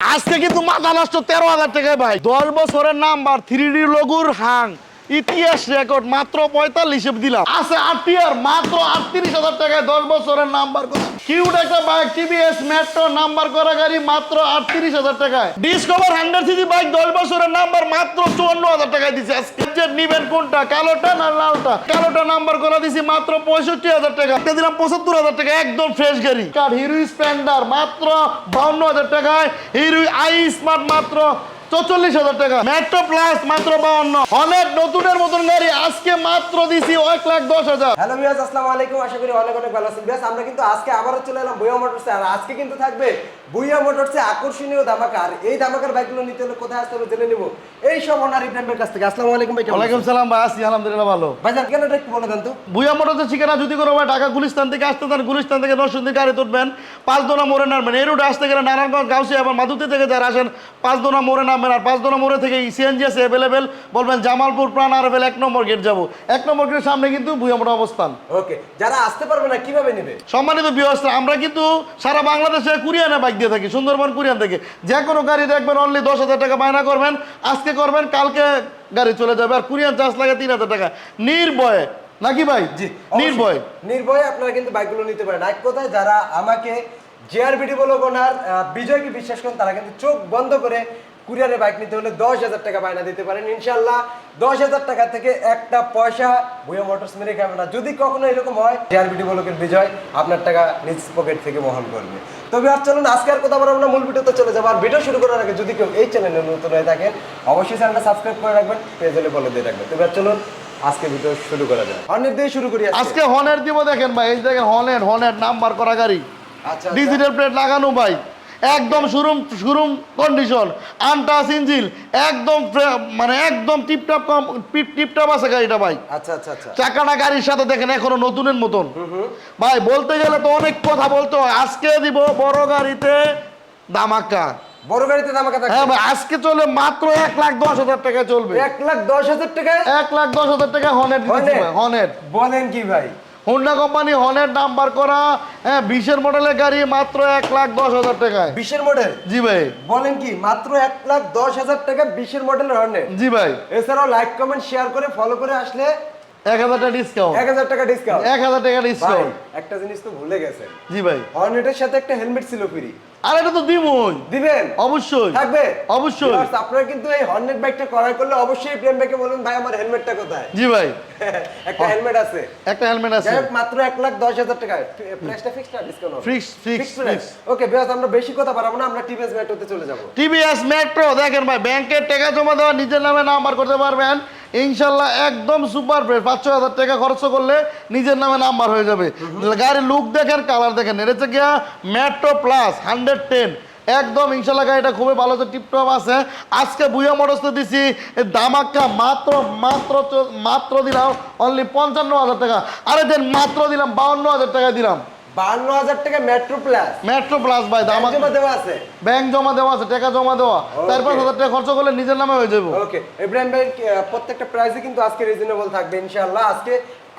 আজকে কিন্তু মাথা নষ্ট তেরো হাজার টাকায় ভাই। দশ বছরের নাম্বার থ্রি ডি লগুর হাং। ইতিহাস রেকর্ড মাত্র পঁয়তাল্লিশ দিলাম। আছে আটটিয়ার মাত্র আটত্রিশ হাজার টাকায় দশ বছরের নাম্বার করা। কিউট একটা বাইক টিভিএস মেট্রো নাম্বার করা গাড়ি মাত্র আটত্রিশ হাজার টাকায়। ডিসকভার হান্ড্রেড সিসি বাইক দশ বছরের নাম্বার মাত্র চুয়ান্ন হাজার টাকায় আজকে নিবেন কোনটা? কালোটা না লালটা? কালোটা নাম্বার করা দিছি মাত্র পঁয়ষট্টি হাজার টাকা। একটা দিলাম পঁচাত্তর হাজার টাকা, একদম ফ্রেশ গাড়ি। কার হিরো স্প্লেন্ডার মাত্র বাউন্ন হাজার টাকায়। হিরো আই স্মার্ট মাত্র চৌচল্লিশ হাজার টাকা। মেট্রো প্লাস মাত্র বাউন্ন। অনেক নতুনের মতন গাড়ি আজকে মাত্র দিছি এক লাখ দশ হাজার। হ্যালো আসসালামু আলাইকুম। আশা করি অনেক অনেক ভালো আছেন। আমরা কিন্তু আজকে আবারও চলে এলাম বুয়া মোটরসে আর আজকে কিন্তু থাকবে বুয়া মোটরসে আকর্ষণীয় ধামাকা। আর এই ধামাকার বাইকগুলো নিতে হলে কোথায় আসতে হবে জেনে নিব। এই সব অনার ইব্রাহিমের কাছ থেকে। আসসালামু আলাইকুম ভাই ওয়ালাইকুম সালাম ভাই আছি আলহামদুলিল্লাহ ভালো। ভাইজান কেনাটা একটু বলে দেন তো। বুয়া মোটরসের ঠিকানা যদি কোনো ভাই ঢাকা গুলিস্তান থেকে আসতে চান গুলিস্তান থেকে নরসিংদী গাড়ি তুলবেন। পাঁচ দোনা মোড়ে নামবেন। এই রুটে আসতে গেলে নারায়ণগঞ্জ গাউসি এবং মাধুতি থেকে যারা আসেন পাঁচ দোনা মোড়ে নামবেন আর পাঁচ দোনা মোড়ে থেকে সিএনজি আছে অ্যাভেলেবেল বলবেন জামালপুর প্রাণ আরবেল এক নম্বর গেট যাব। এক নম্বর গেটের সামনে কিন্তু মোটর অবস্থান। ওকে যারা আসতে পারবে না কীভাবে নেবে? সম্মানিত বিহস্তা আমরা কিন্তু সারা বাংলাদেশে কুরিয়ানে বাইক দিয়ে থাকি সুন্দরবন কুরিয়ান থেকে। যে কোনো গাড়ি দেখবেন অনলি দশ হাজার টাকা বায়না করবেন। আজকে করবেন কালকে গাড়ি চলে যাবে। আর কুরিয়ান চার্জ লাগে তিন হাজার টাকা। নির্ভয়ে। নাকি ভাই? জি নির্ভয়। নির্ভয়ে আপনারা কিন্তু বাইকগুলো নিতে পারেন। এক কথায় যারা আমাকে জেআরবিডি বলো ওনার বিজয়কে বিশ্বাস করেন তারা কিন্তু চোখ বন্ধ করে কুরিয়ারে বাইক নিতে হলে দশ হাজার টাকা বায়না দিতে পারেন ইনশাল্লাহ দশ হাজার টাকা থেকে একটা পয়সা ভুয়া মোটরস মেরে খাবে না। যদি কখনো এরকম হয় জেআরবিডি বলকের বিজয় আপনার টাকা নিজ পকেট থেকে বহন করবে। তবে আর চলুন আজকে আর কথা বলব আমরা মূল ভিডিওতে চলে যাব। আর ভিডিও শুরু করার আগে যদি কেউ এই চ্যানেলে নতুন হয়ে থাকেন অবশ্যই চ্যানেলটা সাবস্ক্রাইব করে রাখবেন পেজ হলে বলে দিয়ে রাখবেন। তবে আর চলুন আজকে ভিডিও শুরু করা যায় অনেক দিয়ে শুরু করি আজকে। আজকে হনের দিব দেখেন ভাই এই দেখেন হনের হনের নাম্বার করা গাড়ি। আচ্ছা ডিজিটাল প্লেট লাগানো ভাই। একদম showroom showroom condition untouched engine একদম মানে একদম টিপটাপ কম টিপটাপ আছে গাড়িটা ভাই। আচ্ছা আচ্ছা আচ্ছা। চাকাটা গাড়ির সাথে দেখেন এখনও নতুনের মতন। ভাই বলতে গেলে তো অনেক কথা বলতে হয়। আজকে দিব বড় গাড়িতে দামাক্কা বড় গাড়িতে হ্যাঁ ভাই আজকে চলে মাত্র এক লাখ দশ হাজার টাকা চলবে। এক লাখ দশ হাজার টাকায়? এক লাখ দশ হাজার টাকা Hornet? বলেন কি ভাই? হোন্ডা কোম্পানি হনের নাম্বার করা হ্যাঁ বিশের মডেলের গাড়ি মাত্র এক লাখ দশ হাজার টাকায়। বিশের মডেল জি ভাই। বলেন কি মাত্র এক লাখ দশ হাজার টাকা বিশের মডেলের হর্নে জি ভাই। এছাড়াও লাইক কমেন্ট শেয়ার করে ফলো করে আসলে এক হাজার টাকা ডিসকাউন্ট এক হাজার টাকা ডিসকাউন্ট এক হাজার টাকা ডিসকাউন্ট একটা জিনিস তো ভুলে গেছে জি ভাই। হর্নেটের সাথে একটা হেলমেট ছিল ফ্রি আর এটা তো দিবই দিবেন। অবশ্যই। থাকবে। অবশ্যই। আপনারা কিন্তু এই হর্নেট বাইকটা ক্রয় করলে অবশ্যই প্রেম ভাইকে বলুন ভাই আমার হেলমেটটা কোথায়? জি ভাই। একটা হেলমেট আছে। একটা হেলমেট আছে। মাত্র এক লাখ দশ হাজার টাকা। প্রাইসটা ফিক্সড না discount fix fix fix okay বেশ আমরা বেশি কথা পারব না আমরা টিভিএস মেট্রোতে চলে যাব। টিভিএস মেট্রো দেখেন ভাই ব্যাংকের টাকা জমা দেওয়া নিজের নামে নাম্বার করতে পারবেন। ইনশাল্লাহ একদম সুপার ফ্রেশ পাঁচ ছয় হাজার টাকা খরচ করলে নিজের নামে নাম্বার হয়ে যাবে। গাড়ির লুক দেখেন কালার দেখেন। এটা হচ্ছে গিয়া মেট্রো প্লাস হান্ড্রেড টেন। একদম ইনশাল্লাহ গাড়িটা খুবই ভালো আছে টিপটপ আছে। আজকে বুয়া মোটরসে দিছি দামাক্কা মাত্র মাত্র মাত্র দিলাম অনলি পঞ্চান্ন হাজার টাকা। আরে দেন মাত্র দিলাম বাউন্ন হাজার টাকা দিলাম। বান্ন হাজার টাকা মেট্রো প্লাস মেট্রো প্লাস ভাই দামাক্কা জমা দেওয়া আছে। ব্যাংক জমা দেওয়া আছে টাকা জমা দেওয়া। চার পাঁচ হাজার টাকা খরচ করলে নিজের নামে হয়ে যাব ওকে ইব্রাহিম ভাই প্রত্যেকটা প্রাইসই কিন্তু আজকে রিজনেবল থাকবে ইনশাআল্লাহ আজকে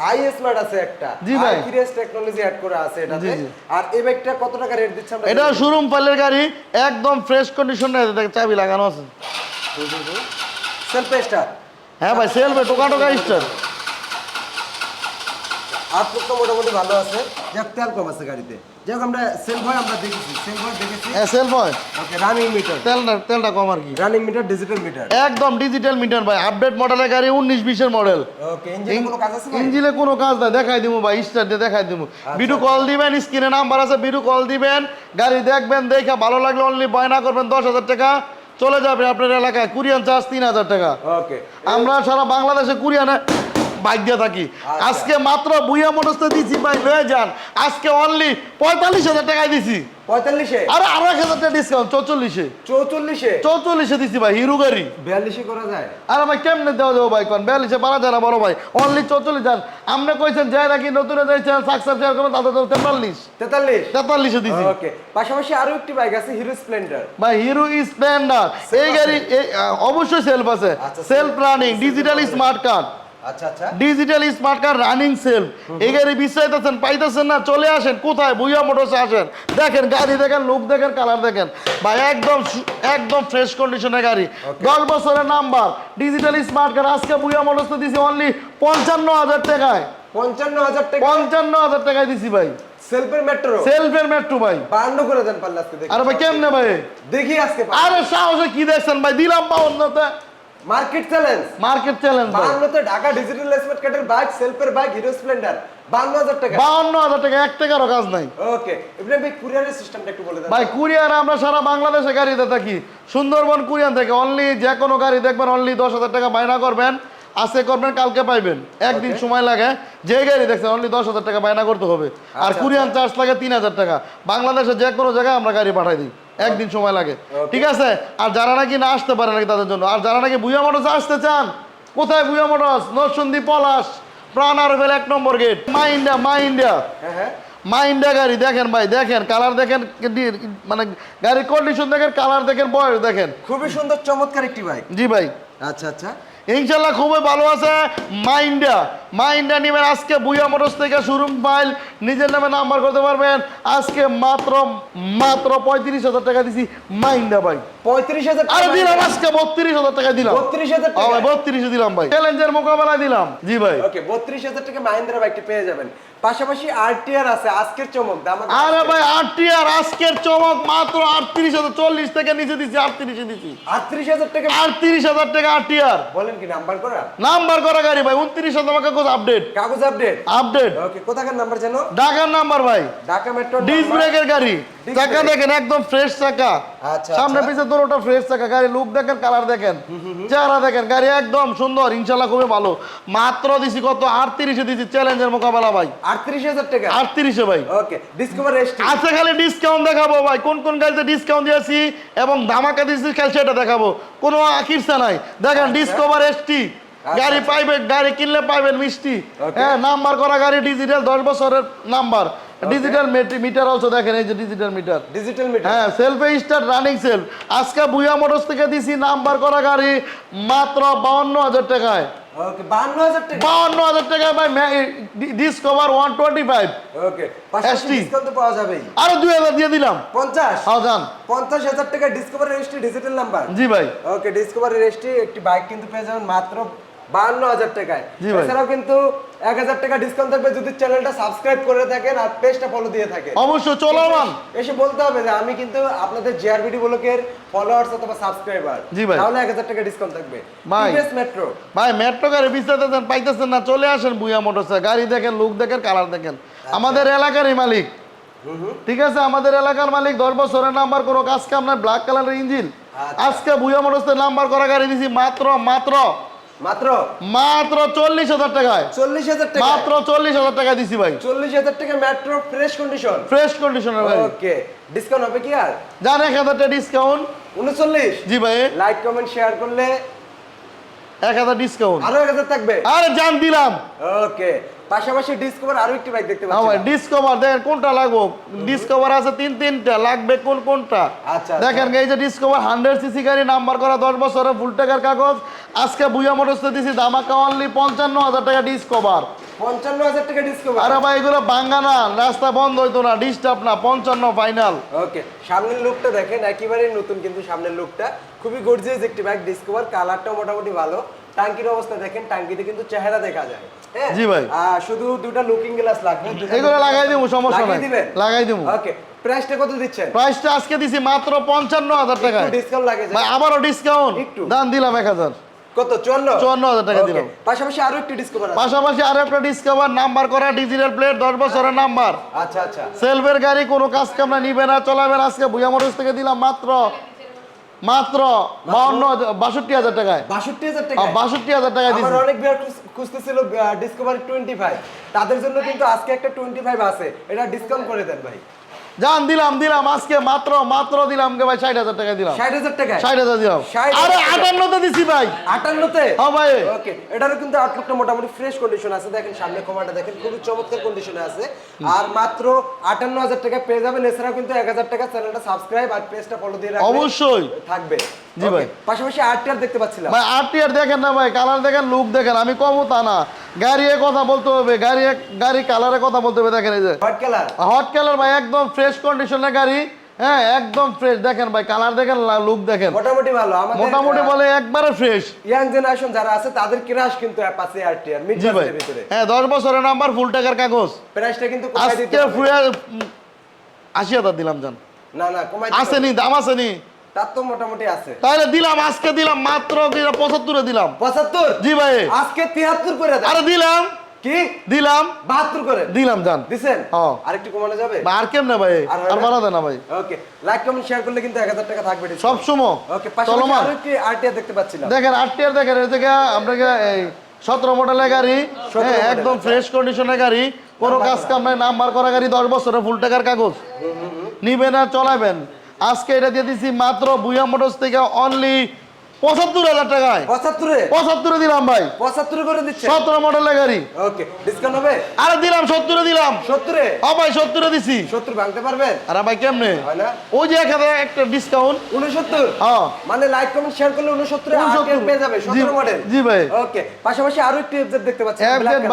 আই স্মার্ট আছে একটা। জি ভাই। কিরেস টেকনোলজি অ্যাড করা আছে এটাতে। আর এই ব্যাগটা কত টাকা রেট দিচ্ছে আমরা এটা শোরুম পালের গাড়ি একদম ফ্রেশ কন্ডিশনে চাবি লাগানো আছে। সেলফ স্টার হ্যাঁ ভাই সেল ভাই টোকা টোকা স্টার আউটলুক তো মোটামুটি ভালো আছে। যাক তেল কম আছে গাড়িতে। যাই আমরা সেল ভয় আমরা দেখেছি। সেল ভয় দেখেছি। হ্যাঁ সেল বয় ওকে রানিং মিটার তেলটা তেলটা কম আর কি। রানিং মিটার ডিজিটাল মিটার একদম ডিজিটাল মিটার ভাই। আপডেট মডেলের গাড়ি উনিশ বিশের মডেল ওকে ইঞ্জিনে কোনো কাজ আছে ইঞ্জিনে কোনো কাজ নাই। দেখাই দিব ভাই স্টার দিয়ে দেখাই দিব বিডু কল দিবেন স্ক্রিনে নাম্বার আছে বিডু কল দিবেন। গাড়ি দেখবেন দেখে ভালো লাগলে অনলি বয়না করবেন দশ হাজার টাকা। চলে যাবে আপনার এলাকায়। কুরিয়ান চার্জ তিন হাজার টাকা। ওকে আমরা সারা বাংলাদেশে কুরিয়ানে দিয়ে থাকি। আচ্ছা। আজকে মাত্র বুইয়া মোটরসে দিছি ভাই লয়ে যান। আজকে অনলি পঁয়তাল্লিশ হাজার টাকায় দিছি। পঁয়তাল্লিশে? আরে আরও হাজার টাকা ডিসকাউন্ট চৌচল্লিশে। চৌচল্লিশে? চৌচল্লিশে দিছি ভাই হিরো গাড়ি। বিয়াল্লিশে করা যায়? আরে ভাই কেমনে দেওয়া যাব ভাই কোন? বিয়াল্লিশে পারা যায় না বড় ভাই। অনলি চৌচল্লিশ যান। আপনি কইছেন যাই নাকি নতুন যাইছেন সাকসেস শেয়ার করবেন তাদের তো তেতাল্লিশ। তেতাল্লিশ? তেতাল্লিশে দিছি। ওকে পাশাপাশি আরও একটি বাইক আছে হিরো স্প্লেন্ডার। ভাই হিরো স্প্লেন্ডার। এই গাড়ি অবশ্যই সেলফ আছে। Self running digital smart card digital smart card running sell এই গাড়ি পাইতেছেন না চলে আসেন কোথায়? বুইয়া মোটরসে আসেন। দেখেন গাড়ি দেখেন লুক দেখেন কালার দেখেন। ভাই একদম একদম ফ্রেশ কন্ডিশনের গাড়ি। দশ বছরের নাম্বার ডিজিটাল স্মার্ট কার্ড আজকে বুইয়া মোটরসে দিছি অনলি পঞ্চান্ন হাজার টাকায়। পঞ্চান্ন হাজার টাকা? পঞ্চান্ন হাজার টাকায় দিছি ভাই। সেলফের মেট্রো সেলফের মেট্রো ভাই। বান্ন করে দেন পারলে আজকে আরে ভাই কেমনে ভাই? দেখি আজকে আরে সাহসে কি দেখছেন ভাই? দিলাম বাউন্নতে মার্কেট চ্যালেঞ্জ। মার্কেট চ্যালেঞ্জ বাংলাতে ঢাকা ডিজিটাল স্মার্ট কার্ডের বাইক সেলফের বাইক হিরো স্প্লেন্ডার। বান্ন হাজার টাকা। বাউন্ন হাজার টাকা এক টাকারও কাজ নাই। ওকে ইব্রাহিম ভাই কুরিয়ারের সিস্টেমটা একটু বলে দেন। ভাই কুরিয়ার আমরা সারা বাংলাদেশে গাড়িতে থাকি। সুন্দরবন কুরিয়ান থেকে অনলি যে কোনো গাড়ি দেখবেন অনলি দশ হাজার টাকা মাইনা করবেন। আজকে করবেন কালকে পাইবেন। একদিন সময় লাগে। যে গাড়ি দেখছেন অনলি দশ হাজার টাকা বায়না করতে হবে। আর আচ্ছা, কুরিয়ান চার্জ লাগে তিন হাজার টাকা। বাংলাদেশে যে কোনো জায়গায় আমরা গাড়ি পাঠাই দিই। একদিন সময় লাগে। ঠিক আছে? আর যারা নাকি না আসতে পারে নাকি তাদের জন্য। আর যারা নাকি বুয়া মোটরস আসতে চান কোথায় বুয়া মোটরস নরসন্দী পলাশ প্রাণ আরবেল এক নম্বর গেট মা ইন্ডিয়া মা ইন্ডিয়া। হ্যাঁ হ্যাঁ। মা ইন্ডিয়া গাড়ি দেখেন ভাই দেখেন। কালার দেখেন মানে গাড়ির কন্ডিশন দেখেন কালার দেখেন বয়স দেখেন। খুবই সুন্দর চমৎকার একটি বাইক জি ভাই। আচ্ছা আচ্ছা। ইনশাল্লাহ খুবই ভালো আছে। মাইন্ডা মাইন্ডা নেবেন আজকে বুয়া মোটরস থেকে শোরুম ফাইল। নিজের নামে নাম্বার করতে পারবেন। আজকে মাত্র মাত্র পঁয়ত্রিশ হাজার টাকা দিছি মাইন্ডা ভাই। পঁয়ত্রিশ হাজার আরে দিলাম আজকে বত্রিশ হাজার টাকা দিলাম। বত্রিশ হাজার টাকা। বত্রিশে দিলাম ভাই। চ্যালেঞ্জের মোকাবেলা দিলাম। জি ভাই। ওকে বত্রিশ হাজার টাকা মাহিন্দ্রা বাইকটি পেয়ে যাবেন। পাশাপাশি আরটিআর আছে আজকের চমক দাম আরে ভাই আরটিআর আজকের চমক মাত্র আটত্রিশ হাজার চল্লিশ থেকে নিচে দিছি আটত্রিশে দিছি। আটত্রিশ হাজার টাকা? আটত্রিশ হাজার টাকা আরটিআর। বলেন কি নাম্বার করা? নাম্বার করা গাড়ি ভাই উনত্রিশ হাজার টাকা কাগজ আপডেট কাগজ আপডেট আপডেট ওকে কোথাকার নাম্বার জানো ঢাকার নাম্বার ভাই। ঢাকা মেট্রো ডিস ব্রেকের গাড়ি। চাকা দেখেন একদম ফ্রেশ চাকা। আচ্ছা, সামনে আচ্ছা। পিছে দুটোটা ফ্রেশ চাকা গাড়ি লুক দেখেন কালার দেখেন। চেহারা দেখেন গাড়ি একদম সুন্দর ইনশাল্লাহ খুবই ভালো। মাত্র দিছি কত? আটত্রিশে দিছি চ্যালেঞ্জের মোকাবেলা ভাই। আটত্রিশ হাজার টাকা? আটত্রিশে ভাই। ওকে ডিসকভার এসটি আজকে খালি ডিসকাউন্ট দেখাবো ভাই। কোন কোন গাড়িতে ডিসকাউন্ট দিয়েছি এবং ধামাকা দিয়েছি খালি সেটা দেখাবো। কোনো আকিরসা নাই। দেখেন ডিসকভার এসটি গাড়ি পাইবেন গাড়ি কিনলে পাইবেন মিষ্টি। হ্যাঁ নাম্বার করা গাড়ি ডিজিটাল দশ বছরের নাম্বার ডিজিটাল মিটার অলসো দেখেন এই যে ডিজিটাল মিটার ডিজিটাল মিটার হ্যাঁ সেলফে স্টার্ট রানিং সেলফ আজকে বুয়া মোটরস থেকে দিছি নাম্বার করা গাড়ি মাত্র বাউন্ন হাজার টাকায়। হাজার বাউন্ন হাজার ভাই ডিসকভার ওয়ান টোয়েন্টি ফাইভ পাওয়া যাবেই। আরও দুই হাজার দিয়ে দিলাম। পঞ্চাশ। হ্যাঁ যান পঞ্চাশ হাজার টাকা ডিসকভার এসটি ডিজিটাল নাম্বার জি ভাই। ওকে ডিসকভার এসটি একটি বাইক কিন্তু পেয়ে যাবেন মাত্র বান্ন হাজার টাকায়। এছাড়াও কিন্তু এক হাজার টাকা ডিসকাউন্ট থাকবে যদি চ্যানেলটা সাবস্ক্রাইব করে থাকেন আর পেজটা ফলো দিয়ে থাকেন। অবশ্যই চলমান। এসে বলতে হবে যে আমি কিন্তু আপনাদের জিআরবিডি ব্লকের ফলোয়ার্স অথবা সাবস্ক্রাইবার জি ভাই। তাহলে এক হাজার টাকা ডিসকাউন্ট থাকবে। টিভিএস মেট্রো ভাই মেট্রো গাড়ি বিস্তারিতেছেন পাইতেছেন না চলে আসেন বুয়া মোটরসে গাড়ি দেখেন লুক দেখেন কালার দেখেন। আমাদের এলাকারই মালিক। ঠিক আছে? আমাদের এলাকার মালিক দশ বছরের নাম্বার কোনো কাজ আপনার ব্ল্যাক কালারের ইঞ্জিন আচ্ছা। আজকে বুয়া মোটরসের নাম্বার করা গাড়ি দিছি মাত্র মাত্র মাত্র? মাত্র চল্লিশ হাজার টাকায়। চল্লিশ হাজার টাকা মাত্র চল্লিশ হাজার টাকা দিছি ভাই। চল্লিশ হাজার টাকা মেট্রো ফ্রেশ কন্ডিশন ফ্রেশ কন্ডিশনের ভাই। ওকে ডিসকাউন্ট হবে কি আর? যার এক হাজার টাকা ডিসকাউন্ট উনচল্লিশ? জি ভাই। লাইক কমেন্ট শেয়ার করলে এক হাজার ডিসকাউন্ট আরও এক হাজার থাকবে। আরে জান দিলাম। ওকে পাশাপাশি ডিসকভার আরও একটি বাইক দেখতে পাচ্ছি ডিসকভার দেখেন কোনটা লাগবো? ডিসকভার আছে তিন তিনটা। লাগবে কোন কোনটা? আচ্ছা, দেখেন এই যে ডিসকভার হান্ড্রেড সিসি গাড়ি নাম্বার করা দশ বছরের ফুল টাকার কাগজ। আজকে বুয়া মোটরসে দিছি দামাকা অনলি পঞ্চান্ন হাজার টাকা ডিসকভার পঞ্চান্ন হাজার টাকা ডিসকভার আরে ভাই এগুলো বাঙ্গা না রাস্তা বন্ধ হইতো না ডিস্টার্ব না পঞ্চান্ন ফাইনাল ওকে সামনের লুকটা দেখেন একেবারেই নতুন কিন্তু সামনের লুকটা খুবই গর্জিয়াস একটি বাইক ডিসকভার কালারটাও মোটামুটি ভালো। টাঙ্কির অবস্থা দেখেন টাঙ্কিতে কিন্তু চেহারা দেখা যায়। হ্যাঁ? জি ভাই। শুধু দুটো লুকিং গ্লাস লাগবে এগুলো লাগাই দিবো সমস্যা নাই। লাগাই দিবো। ওকে প্রাইসটা কত দিচ্ছেন? প্রাইসটা আজকে দিছি মাত্র পঞ্চান্ন হাজার ডিসকাউন্ট লাগে ভাই আবারও ডিসকাউন্ট একটু। দিলাম এক হাজার। কত? চুয়ান্ন? চুয়ান্ন হাজার টাকা দিলাম। পাশাপাশি আরও একটি ডিসকভার পাশাপাশি আর একটা ডিসকভার নাম্বার করা ডিজিটাল প্লেট দশ বছরের নাম্বার আচ্ছা আচ্ছা। সেলফের গাড়ি কোনো কাজ কামনা নিবে না চলাবে আজকে ভুয়া মোটরস থেকে দিলাম মাত্র মাত্র বাউন্ন বাষট্টি হাজার টাকায়। বাষট্টি হাজার টাকা বাষট্টি হাজার টাকায় দিচ্ছি অনেক বিয়ার খুঁজতেছিল ডিসকভারি টোয়েন্টি ফাইভ তাদের জন্য কিন্তু আজকে একটা টোয়েন্টি ফাইভ আছে। এটা ডিসকাউন্ট করে দেন ভাই। জান দিলাম দিলাম আজকে মাত্র মাত্র দিলাম কে ভাই ষাট হাজার টাকা দিলাম। ষাট হাজার টাকা ষাট হাজার দিলাম। আরে। আটান্নতে দিছি ভাই। আটান্নতে? হ্যাঁ ভাই। ওকে এটারও কিন্তু আউটলুকটা মোটামুটি ফ্রেশ কন্ডিশন আছে। দেখেন সামনে কমাটা দেখেন খুবই চমৎকার কন্ডিশনে আছে। আর মাত্র আটান্ন হাজার টাকা পেয়ে যাবেন। এছাড়াও কিন্তু এক হাজার টাকা চ্যানেলটা সাবস্ক্রাইব আর পেজটা ফলো দিয়ে রাখবেন। অবশ্যই। থাকবে। জি ভাই। পাশাপাশি আরটিআর দেখতে পাচ্ছিলাম। ভাই আরটিআর দেখেন না ভাই কালার দেখেন লুক দেখেন আমি কমও তা না। গাড়ি এ কথা বলতে হবে গাড়ি গাড়ি কালারে কথা বলতে হবে দেখেন এই যে। হোয়াইট কালার হট কালার ভাই একদম ফ্রেশ কন্ডিশনের গাড়ি হ্যাঁ একদম ফ্রেশ দেখেন ভাই কালার দেখেন লুক দেখেন। মোটামুটি ভালো আমাদের মোটামুটি বলে একবারে ফ্রেশ ইয়াং জেনারেশন যারা আছে তাদের ক্রাশ কিন্তু অ্যাপাচি মিড ভাই। বাজেটের ভিতরে। হ্যাঁ দশ বছরের নাম্বার ফুল টাকার কাগজ। প্রাইসটা কিন্তু কমাই দিতে আজকে দিলাম জান। না না কমাই। আসেনি দাম আসেনি। তার তো মোটামুটি আছে। তাহলে দিলাম আজকে দিলাম মাত্র দিলাম। পঁচাত্তর? জি ভাই। আজকে তিয়াত্তর করে আরে দিলাম। কি? দিলাম। বাহাত্তর করে। দিলাম জান দিছেন? হ্যাঁ। আরেকটু কমানো যাবে? বা আর কেমনে ভাই? আর আর বাড়া দেয় ভাই। ওকে। লাইক কমেন্ট শেয়ার করলে কিন্তু 1000 টাকা থাকবে সব সময়। ওকে চলমান। আরও আরটিআর দেখতে পাচ্ছিলাম। দেখেন আটটিয়ার দেখেন এই থেকে আপনাকে এই সতেরো মডেলের গাড়ি 17 হ্যাঁ, মডেল, একদম আচ্ছা। ফ্রেশ কন্ডিশনের গাড়ি। কোনো কাজ কাম নাই নাম্বার করা গাড়ি দশ বছরের ফুল টাকার কাগজ। নিবেন আর চলাবেন। আজকে এটা দিয়ে দিছি মাত্র বুয়া মোটরস থেকে অনলি পঁচাত্তর হাজার টাকায়। পঁচাত্তরে? পঁচাত্তরে দিলাম ভাই। পঁচাত্তর করে দিচ্ছে? সতেরো মডেলের গাড়ি। ওকে ডিসকাউন্ট হবে? আরে দিলাম সত্তরে দিলাম। সত্তরে? ও ভাই সত্তরে দিছি। সত্তর ভাঙতে পারবেন? আরে ভাই কেমনে? ওই যে একটা ডিসকাউন্ট উনসত্তর হ্যাঁ। মানে লাইক কমেন্ট শেয়ার করলে উনসত্তরে 69 পেয়ে যাবে সতেরো মডেল জি ভাই। ওকে পাশাপাশি আরও একটি দেখতে পাচ্ছি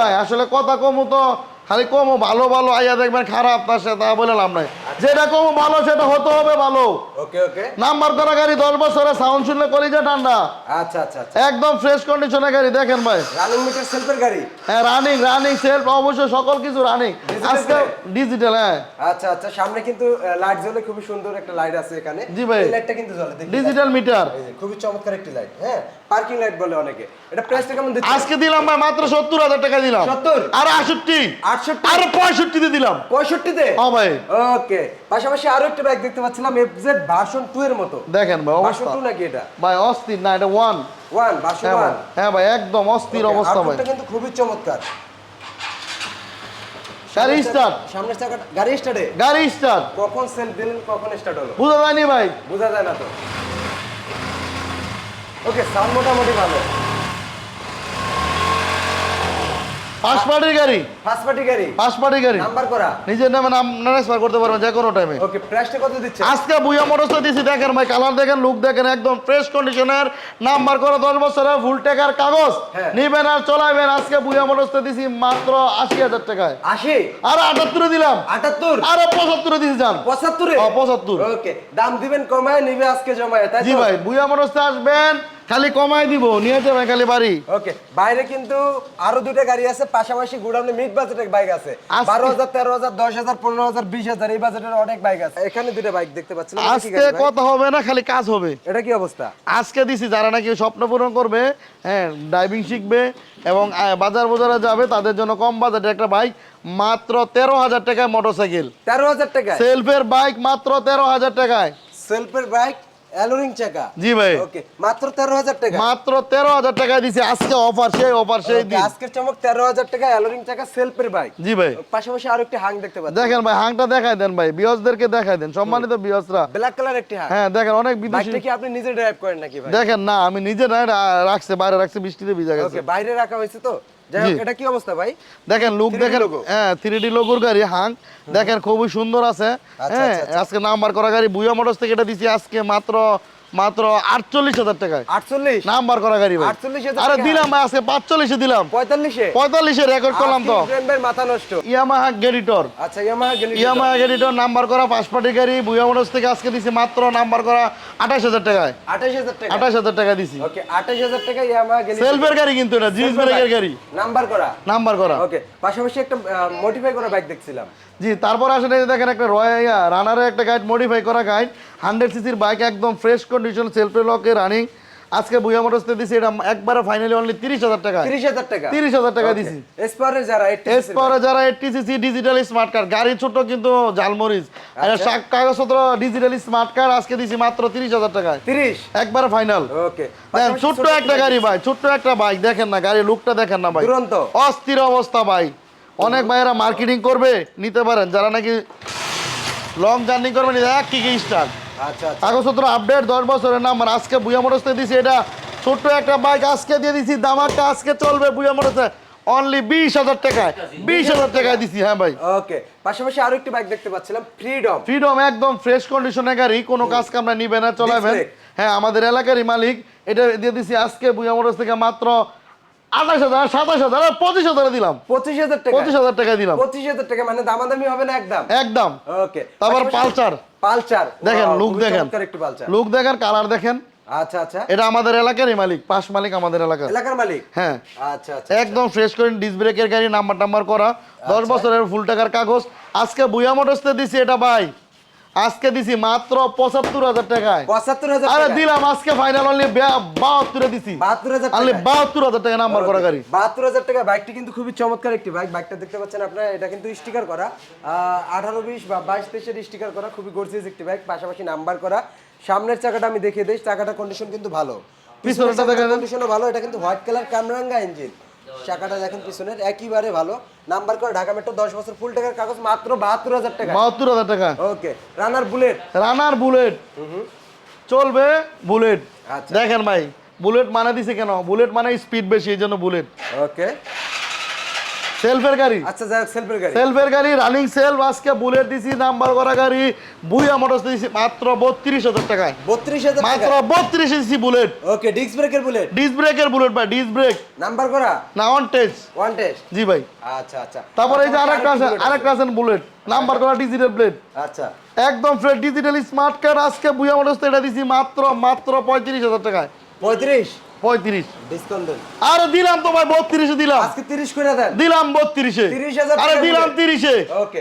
ভাই আসলে কথা কমও তো খালি কমও ভালো ভালো আইয়া দেখবেন খারাপ তার সাথে তা বলে লাভ নাই। যেটা কমও ভালো সেটা হতে হবে ভালো। ওকে ওকে। নাম্বার করা গাড়ি দশ বছরে সাউন্ড শুনলে কলিজা ঠান্ডা। আচ্ছা আচ্ছা আচ্ছা। একদম ফ্রেশ কন্ডিশনের গাড়ি দেখেন ভাই। রানিং মিটার সেলফের গাড়ি? হ্যাঁ রানিং রানিং সেলফ অবশ্যই সকল কিছু রানিং আজকে ডিজিটাল হ্যাঁ। আচ্ছা আচ্ছা সামনে কিন্তু লাইট জ্বলে খুবই সুন্দর একটা লাইট আছে এখানে। জি ভাই। লাইটটা কিন্তু জ্বলে ডিজিটাল মিটার খুবই চমৎকার একটি লাইট হ্যাঁ? পার্কিং লাইট বলে অনেকে। এটা প্রাইসটা কেমন দিচ্ছে? আজকে দিলাম ভাই মাত্র সত্তর হাজার টাকা দিলাম। 70? আর আষট্টি আটষট্টি? আর পঁয়ষট্টিতে দিলাম। পঁয়ষট্টিতে? হ্যাঁ ভাই। ওকে পাশাপাশি আরও একটা বাইক দেখতে পাচ্ছিলাম এফজেড ভার্সন 2 এর মতো। দেখেন ভাই ভার্সন 2 নাকি এটা? ভাই অস্থির না এটা ওয়ান ওয়ান ভার্সন হ্যাঁ 1 হ্যাঁ ভাই একদম অস্থির অবস্থা ভাই। কিন্তু খুবই চমৎকার। গাড়ি স্টার্ট সামনের চাকাটা গাড়ি স্টার্টে গাড়ি স্টার্ট কখন সেল দিলেন কখন স্টার্ট হলো? বুঝা যায়নি ভাই। বোঝা যায় না তো। ওকে সাউন্ড মোটামুটি ভালো। পাঁচ পার্টির গাড়ি? ফার্স্ট পার্টি গাড়ি। পাঁচ পার্টির গাড়ি? নাম্বার করা। নিজের নামে নাম ট্রান্সফার করতে পারবেন যে কোনো টাইমে ওকে প্রাইসটা কত দিচ্ছে? আজকে বুয়া মোটরসে দিছি দেখেন ভাই কালার দেখেন লুক দেখেন একদম ফ্রেশ কন্ডিশনের নাম্বার করে দশ বছরের ফুল টাকার কাগজ। হ্যাঁ। নিবেন আর চলাবেন আজকে বুয়া মোটরসে দিছি মাত্র আশি হাজার টাকায়। আশি? আর আটাত্তরে দিলাম। আটাত্তর? আর পঁচাত্তরে দিছি যান পঁচাত্তরে? হ্যাঁ, 75 ওকে দাম দিবেন কমায় নিবে আজকে জমায় তাই জি ভাই বুয়া মোটরসে আসবেন খালি কমাই দিব নিয়ে যাবেন খালি বাড়ি। ওকে বাইরে কিন্তু আরও দুটো গাড়ি আছে পাশাপাশি গুডাউনে মিড বাজেটের বাইক আছে। বারো হাজার তেরো হাজার দশ হাজার পনেরো হাজার বিশ হাজার এই বাজেটের অনেক বাইক আছে। এখানে দুটো বাইক দেখতে কি আজকে কথা হবে না খালি কাজ হবে। এটা কি অবস্থা? আজকে দিছি যারা নাকি স্বপ্ন পূরণ করবে হ্যাঁ ড্রাইভিং শিখবে এবং বাজার বাজারে যাবে তাদের জন্য কম বাজেটের একটা বাইক মাত্র তেরো হাজার টাকায় মোটরসাইকেল তেরো হাজার টাকা সেলফের বাইক মাত্র তেরো হাজার টাকায়। সেলফের বাইক অ্যালোরিং চাকা? জি ভাই। ওকে মাত্র তেরো হাজার টাকা। মাত্র তেরো হাজার টাকায় দিছি আজকে অফার সেই অফার সেই দিন। আজকের চমক তেরো হাজার টাকা অ্যালোরিং চাকা সেলফের বাইক জি ভাই। পাশাপাশি আরও একটি হাং দেখতে পাচ্ছি। দেখেন ভাই হাংটা দেখাই দেন ভাই বিয়সদেরকে দেখাই দেন সম্মানিত বিয়সরা ব্ল্যাক কালার একটি হাং হ্যাঁ দেখেন অনেক বিদেশি বাইকটা কি আপনি নিজে ড্রাইভ করেন নাকি ভাই? দেখেন না আমি নিজে না রাখছে বাইরে রাখছে বৃষ্টিতে ভিজা গেছে। ওকে বাইরে রাখা হয়েছে তো। এটা কি অবস্থা ভাই? দেখেন লুক দেখেন হ্যাঁ থ্রি ডি লোগোর গাড়ি হাং। দেখেন খুবই সুন্দর আছে। আচ্ছা, হ্যাঁ আচ্ছা, আজকে নাম্বার করা গাড়ি বুয়া মোটরস থেকে এটা দিছি আজকে মাত্র মাত্র আটচল্লিশ হাজার টাকায়। আটচল্লিশ? নাম্বার করা গাড়ি ভাই। 48,000 আরে দিলাম ভাই আজকে পাঁচচল্লিশে দিলাম। পঁয়তাল্লিশে? পঁয়তাল্লিশে রেকর্ড করলাম তো। মাথা নষ্ট। ইয়ামাহা গেরিটর আচ্ছা ইয়ামাহা ইয়ামাহা গেরিটর নাম্বার করা পাঁচ গাড়ি। বুয়া মোটরস থেকে আজকে দিছি মাত্র নাম্বার করা আঠাশ হাজার টাকায়। আঠাশ হাজার টাকা? আঠাশ হাজার টাকা দিছি। ওকে আঠাশ হাজার টাকা ইয়ামাহা সেলফের গাড়ি কিন্তু এটা জিন্স ব্রেকের গাড়ি। নাম্বার করা? নাম্বার করা। ওকে পাশাপাশি একটা মডিফাই করা বাইক দেখছিলাম। জি তারপর আসলে এই যে দেখেন একটা রয়্যাল রানারের একটা গাইড মডিফাই করা গাইড হান্ড্রেড সিসির বাইক একদম ফ্রেশ কন্ডিশন সেলফ লকে রানিং আজকে বুয়া মোটরসতে দিছি এটা একবারে ফাইনালি অনলি তিরিশ হাজার টাকা। তিরিশ হাজার টাকা। তিরিশ হাজার টাকা দিছি। এসপারের যারা এইটটি এরপরে যারা eighty CC digital smart card গাড়ি ছোট কিন্তু ঝালমরিচ আর আচ্ছা। শাক- কাগজপত্র ডিজিটাল স্মার্ট কার্ড আজকে দিছি মাত্র তিরিশ হাজার টাকায় তিরিশ? একবারে ফাইনাল ওকে দেখেন ছোট্ট একটা গাড়ি ভাই ছোট্ট একটা বাইক দেখেন না গাড়ি লুকটা দেখেন না ভাই। দুরন্ত। অস্থির অবস্থা ভাই। অনেক ভাইয়েরা মার্কেটিং করবে নিতে পারেন। যারা নাকি লং জার্নি করবেন এক কি আচ্ছা কাগজপত্র আপডেট দশ বছরের নাম্বার আজকে বুয়া মোটরসে দিছি এটা। ছোট্ট একটা বাইক আজকে দিয়ে দিছি দামাকটা আজকে চলবে বুয়া মোটরসে অনলি বিশ হাজার টাকায় বিশ হাজার টাকায় দিছি হ্যাঁ ভাই। ওকে পাশাপাশি আরও একটি বাইক দেখতে পাচ্ছিলাম ফ্রিডম ফ্রিডম একদম ফ্রেশ কন্ডিশনের গাড়ি কোনো কাজ কামরা নিবে না চলাবেন? হ্যাঁ আমাদের এলাকারই মালিক এটা দিয়ে দিছি আজকে বুয়া মোটরস থেকে মাত্র আঠাশ হাজার সাতাশ হাজার আর পঁচিশ হাজার দিলাম। পঁচিশ হাজার টাকা। পঁচিশ হাজার টাকা দিলাম। পঁচিশ হাজার টাকা মানে দামাদামি হবে না একদম? একদম। ওকে তারপর পালসার। পালচার দেখেন লুক দেখেন। লুক দেখেন কালার দেখেন। আচ্ছা আচ্ছা। এটা আমাদের এলাকারই মালিক পাশ মালিক আমাদের এলাকার। এলাকার মালিক? হ্যাঁ। আচ্ছা আচ্ছা একদম ফ্রেশ করে ডিস ব্রেকের গাড়ি নাম্বার টাম্বার করা। দশ বছরের ফুল টাকার কাগজ। আজকে বুয়া মোটরসতে দিছি এটা ভাই। আজকে দিছি মাত্র পঁচাত্তর হাজার টাকায়। পঁচাত্তর হাজার আরে দিলাম আজকে ফাইনাল অনলি বাহাত্তরে দিছি। বাহাত্তর হাজার অনলি টাকা বাহাত্তর হাজার টাকা নাম্বার করা গাড়ি বাহাত্তর হাজার টাকা। বাইকটি কিন্তু খুবই চমৎকার একটি বাইক। বাইকটা দেখতে পাচ্ছেন আপনারা এটা কিন্তু স্টিকার করা। আঠারো বিশ বা বাইশ তেইশের স্টিকার করা। খুবই গর্জিয়াস একটি বাইক পাশাপাশি নাম্বার করা। সামনের চাকাটা আমি দেখিয়ে দিই চাকাটা কন্ডিশন কিন্তু ভালো। পিছনেরটা দেখা যান। কন্ডিশনও ভালো। এটা কিন্তু হোয়াইট কালার কামরাঙ্গা ইঞ্জিন চাকাটা দেখেন পিছনের একইবারে ভালো। নাম্বার করে ঢাকা মেট্রো দশ বছর ফুল টাকার কাগজ মাত্র বাহাত্তর হাজার টাকা। বাহাত্তর হাজার টাকা। Okay Runner Bullet Runner Bullet চলবে বুলেট আচ্ছা। দেখেন ভাই বুলেট মানে দিছে কেন? বুলেট মানে স্পিড বেশি এই জন্য বুলেট ওকে। সেলফের গাড়ি। আচ্ছা যাই সেলফের গাড়ি। সেলফের গাড়ি রানিং সেলফ আজকে বুলেট দিছি নাম্বার করা গাড়ি বুইয়া মোটরস দিছি মাত্র বত্রিশ হাজার টাকায়। বত্রিশ হাজার মাত্র বত্রিশ দিছি বুলেট ওকে ডিস্ক ব্রেকের বুলেট ডিস ব্রেকের বুলেট ভাই ডিস ব্রেক নাম্বার করা? না অন টেস্ট ওয়ান টেস্ট জি ভাই। আচ্ছা আচ্ছা। তারপরে এই যে আরেকটা আছে আরেকটা আছেন বুলেট নাম্বার করা ডিজিটাল প্লেট আচ্ছা। একদম ফ্রেশ ডিজিটাল স্মার্ট কার্ড আজকে বুয়া মোটরস এটা দিছি মাত্র মাত্র পঁয়ত্রিশ হাজার টাকায়। পঁয়ত্রিশ? পঁয়ত্রিশ। আরে দিলাম তোমার ভাই বত্রিশে দিলাম। আজকে তিরিশ করে দেন। দিলাম বত্রিশে। 30,000 আরে দিলাম। তিরিশে। ওকে